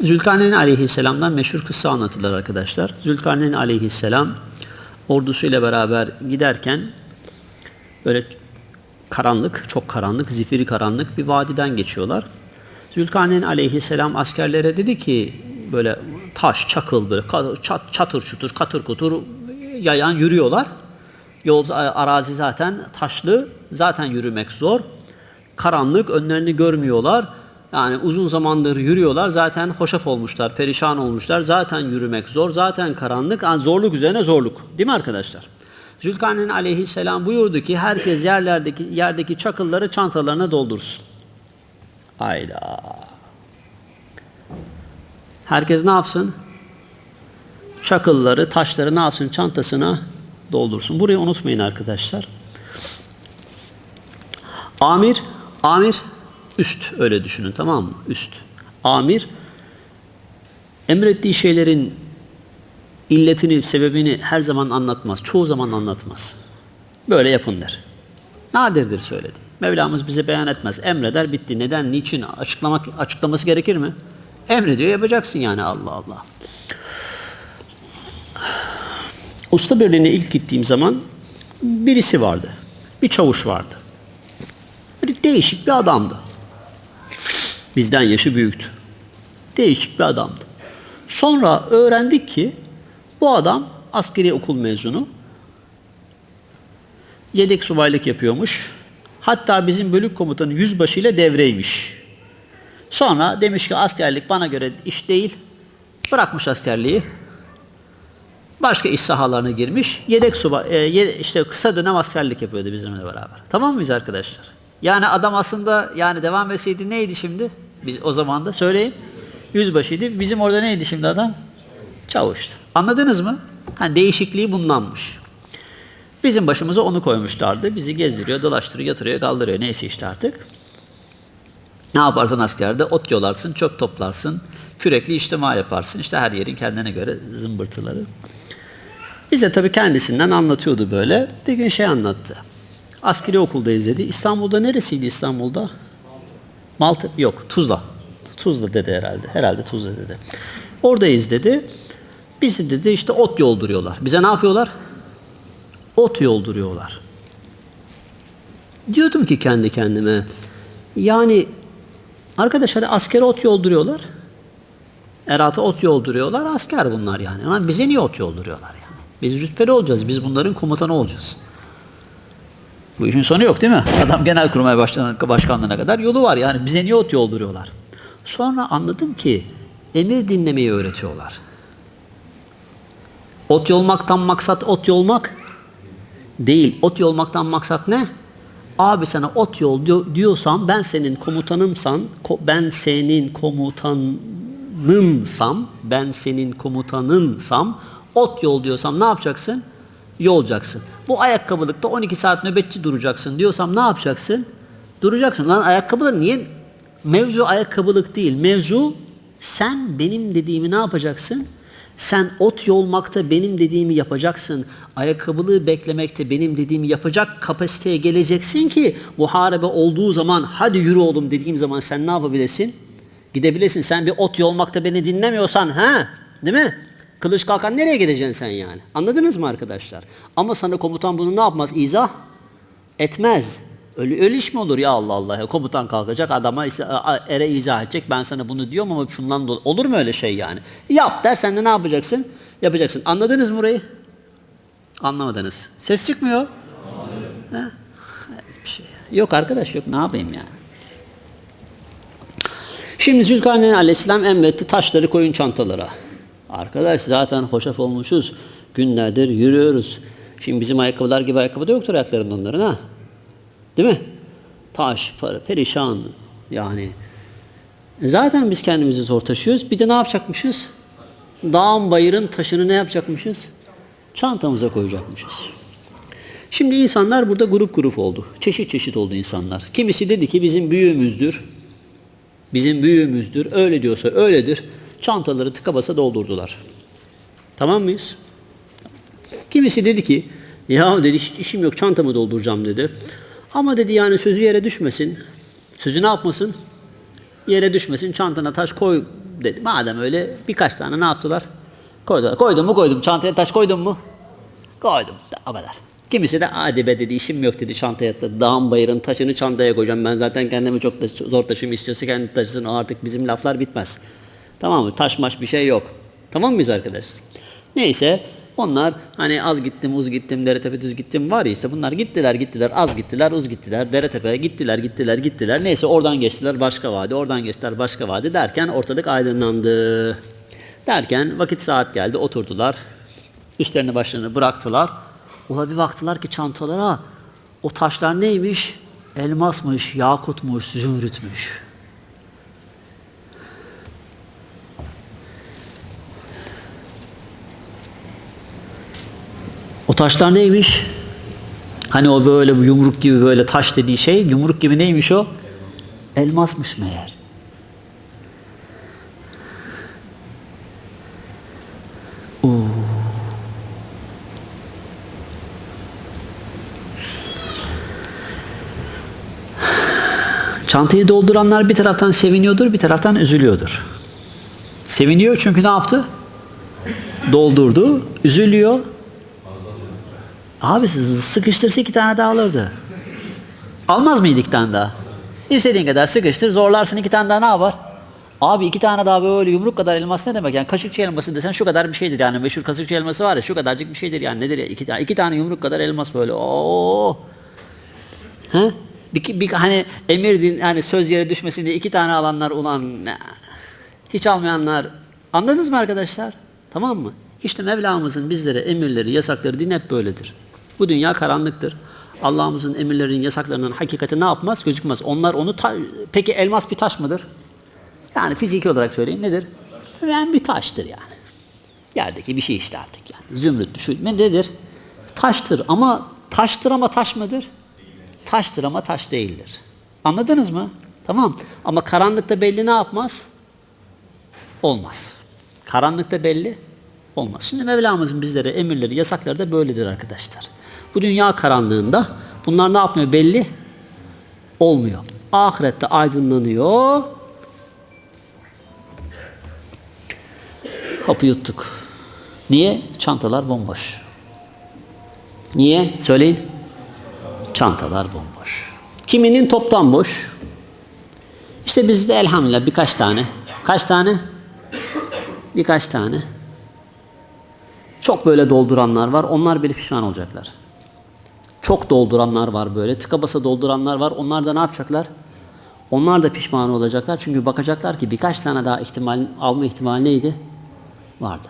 Zülkarneyn aleyhisselamdan meşhur kıssa anlatılır arkadaşlar. Zülkarneyn aleyhisselam ordusuyla beraber giderken böyle karanlık, çok karanlık, zifiri karanlık bir vadiden geçiyorlar. Zülkarneyn aleyhisselam askerlere dedi ki böyle taş, çakıl böyle çat, çatır çutur, katır kutur yayan yürüyorlar. Yol arazi zaten taşlı, zaten yürümek zor. Karanlık, önlerini görmüyorlar. Yani uzun zamandır yürüyorlar. Zaten hoşaf olmuşlar, perişan olmuşlar. Zaten yürümek zor, zaten karanlık. Yani zorluk üzerine zorluk. Değil mi arkadaşlar? Zülkarneyn aleyhisselam buyurdu ki herkes yerlerdeki yerdeki çakılları çantalarına doldursun. Hayda. Herkes ne yapsın? Çakılları, taşları ne yapsın? Çantasına doldursun. Burayı unutmayın arkadaşlar. Amir, amir üst öyle düşünün tamam mı? Üst. Amir emrettiği şeylerin illetini, sebebini her zaman anlatmaz. Çoğu zaman anlatmaz. Böyle yapın der. Nadirdir söyledi. Mevlamız bize beyan etmez. Emreder bitti. Neden, niçin açıklamak açıklaması gerekir mi? Emrediyor yapacaksın yani Allah Allah. Usta birliğine ilk gittiğim zaman birisi vardı. Bir çavuş vardı. Değişik bir adamdı. Bizden yaşı büyüktü. Değişik bir adamdı. Sonra öğrendik ki bu adam askeri okul mezunu. Yedek subaylık yapıyormuş. Hatta bizim bölük komutanı yüzbaşı ile devreymiş. Sonra demiş ki askerlik bana göre iş değil. Bırakmış askerliği. Başka iş sahalarına girmiş. Yedek subay, e, işte kısa dönem askerlik yapıyordu bizimle beraber. Tamam mıyız arkadaşlar? Yani adam aslında yani devam etseydi neydi şimdi? Biz o zaman da söyleyin. Yüzbaşıydı. Bizim orada neydi şimdi adam? Çavuştu. Anladınız mı? Ha, değişikliği bundanmış. Bizim başımıza onu koymuşlardı. Bizi gezdiriyor, dolaştırıyor, yatırıyor, kaldırıyor. Neyse işte artık. Ne yaparsan askerde ot yolarsın, çöp toplarsın, kürekli içtima yaparsın. İşte her yerin kendine göre zımbırtıları. Bize tabii kendisinden anlatıyordu böyle. Bir gün şey anlattı. Askeri okuldayız dedi. İstanbul'da neresiydi İstanbul'da? Malta yok Tuzla. Tuzla dedi herhalde. Herhalde Tuzla dedi. Oradayız dedi. Bizi dedi işte ot yolduruyorlar. Bize ne yapıyorlar? Ot yolduruyorlar. Diyordum ki kendi kendime yani arkadaşlar askere ot yolduruyorlar. Erat'a ot yolduruyorlar. Asker bunlar yani. Lan bize niye ot yolduruyorlar yani? Biz rütbeli olacağız. Biz bunların komutanı olacağız. Bu işin sonu yok değil mi? Adam genelkurmay başkan- başkanlığına kadar yolu var. Yani bize niye ot yolduruyorlar? Sonra anladım ki emir dinlemeyi öğretiyorlar. Ot yolmaktan maksat ot yolmak değil. Ot yolmaktan maksat ne? Abi sana ot yol diyor- diyorsam ben senin komutanımsan, ko- ben senin komutanınsam, ben senin komutanınsam, ot yol diyorsam ne yapacaksın? Yolacaksın. Bu ayakkabılıkta 12 saat nöbetçi duracaksın diyorsam ne yapacaksın? Duracaksın. Lan ayakkabıda niye? Mevzu ayakkabılık değil. Mevzu sen benim dediğimi ne yapacaksın? Sen ot yolmakta benim dediğimi yapacaksın. Ayakkabılığı beklemekte benim dediğimi yapacak kapasiteye geleceksin ki muharebe olduğu zaman hadi yürü oğlum dediğim zaman sen ne yapabilesin? Gidebilesin. Sen bir ot yolmakta beni dinlemiyorsan ha? Değil mi? Kılıç kalkan nereye gideceksin sen yani? Anladınız mı arkadaşlar? Ama sana komutan bunu ne yapmaz? İzah etmez. Öyle, öyle iş mi olur ya Allah Allah komutan kalkacak adama ere izah edecek ben sana bunu diyorum ama şundan dolayı olur mu öyle şey yani? Yap der sen de ne yapacaksın? Yapacaksın. Anladınız mı burayı? Anlamadınız. Ses çıkmıyor. Bir şey. Yok arkadaş yok ne yapayım yani? Şimdi Zülkarneyn Aleyhisselam emretti taşları koyun çantalara. Arkadaş zaten hoşaf olmuşuz. Günlerdir yürüyoruz. Şimdi bizim ayakkabılar gibi ayakkabı da yoktur ayaklarında onların ha. Değil mi? Taş, para, perişan yani. Zaten biz kendimizi zor taşıyoruz. Bir de ne yapacakmışız? Dağın bayırın taşını ne yapacakmışız? Çantamıza koyacakmışız. Şimdi insanlar burada grup grup oldu. Çeşit çeşit oldu insanlar. Kimisi dedi ki bizim büyüğümüzdür. Bizim büyüğümüzdür. Öyle diyorsa öyledir. Çantaları tıka basa doldurdular. Tamam mıyız? Kimisi dedi ki ya dedi işim yok çantamı dolduracağım dedi. Ama dedi yani sözü yere düşmesin. Sözü ne yapmasın? Yere düşmesin, çantana taş koy dedi. Madem öyle birkaç tane ne yaptılar? Koydular. Koydum mu koydum. Çantaya taş koydum mu? Koydum. O kadar. Kimisi de hadi be dedi işim yok dedi çantaya atladı. Dağın bayırın taşını çantaya koyacağım. Ben zaten kendimi çok da zor taşım istiyorsa kendi taşısın. O artık bizim laflar bitmez. Tamam mı? Taşmaş bir şey yok. Tamam mıyız arkadaşlar? Neyse onlar hani az gittim uz gittim dere tepe düz gittim var ya işte bunlar gittiler gittiler az gittiler uz gittiler dere tepe gittiler gittiler gittiler neyse oradan geçtiler başka vadi oradan geçtiler başka vadi derken ortalık aydınlandı. Derken vakit saat geldi oturdular üstlerini başlarını bıraktılar. Ula bir baktılar ki çantalara o taşlar neymiş? Elmasmış, yakutmuş, zümrütmüş. O taşlar neymiş? Hani o böyle bu yumruk gibi böyle taş dediği şey yumruk gibi neymiş o? Elmasmış meğer. Oo. Çantayı dolduranlar bir taraftan seviniyordur, bir taraftan üzülüyordur. Seviniyor çünkü ne yaptı? Doldurdu, üzülüyor. Abi sıkıştırsa iki tane daha alırdı. Almaz mıydı iki tane daha? İstediğin kadar sıkıştır, zorlarsın iki tane daha ne yapar? Abi iki tane daha böyle yumruk kadar elmas ne demek? Yani kaşıkçı elması desen şu kadar bir şeydir yani. Meşhur kaşıkçı elması var ya şu kadarcık bir şeydir yani. Nedir ya? İki, tane, iki tane yumruk kadar elmas böyle. Oo. Ha? Bir, bir, hani emir din, hani söz yere düşmesin diye iki tane alanlar ulan hiç almayanlar anladınız mı arkadaşlar? Tamam mı? İşte Mevlamızın bizlere emirleri, yasakları din hep böyledir. Bu dünya karanlıktır. Allah'ımızın emirlerinin, yasaklarının hakikati ne yapmaz? Gözükmez. Onlar onu ta- peki elmas bir taş mıdır? Yani fiziki olarak söyleyeyim nedir? Yani bir taştır yani. Yerdeki bir şey işte artık yani. Zümrüt ne nedir? Taştır ama taştır ama taş mıdır? Taştır ama taş değildir. Anladınız mı? Tamam. Ama karanlıkta belli ne yapmaz? Olmaz. Karanlıkta belli olmaz. Şimdi Mevlamızın bizlere emirleri, yasakları da böyledir arkadaşlar. Bu dünya karanlığında bunlar ne yapmıyor belli? Olmuyor. Ahirette aydınlanıyor. Kapı yuttuk. Niye? Çantalar bomboş. Niye? Söyleyin. Çantalar bomboş. Kiminin toptan boş. İşte bizde elhamdülillah birkaç tane. Kaç tane? Birkaç tane. Çok böyle dolduranlar var. Onlar bile pişman olacaklar. Çok dolduranlar var böyle. Tıka basa dolduranlar var. Onlar da ne yapacaklar? Onlar da pişman olacaklar. Çünkü bakacaklar ki birkaç tane daha ihtimal alma ihtimali neydi? Vardı.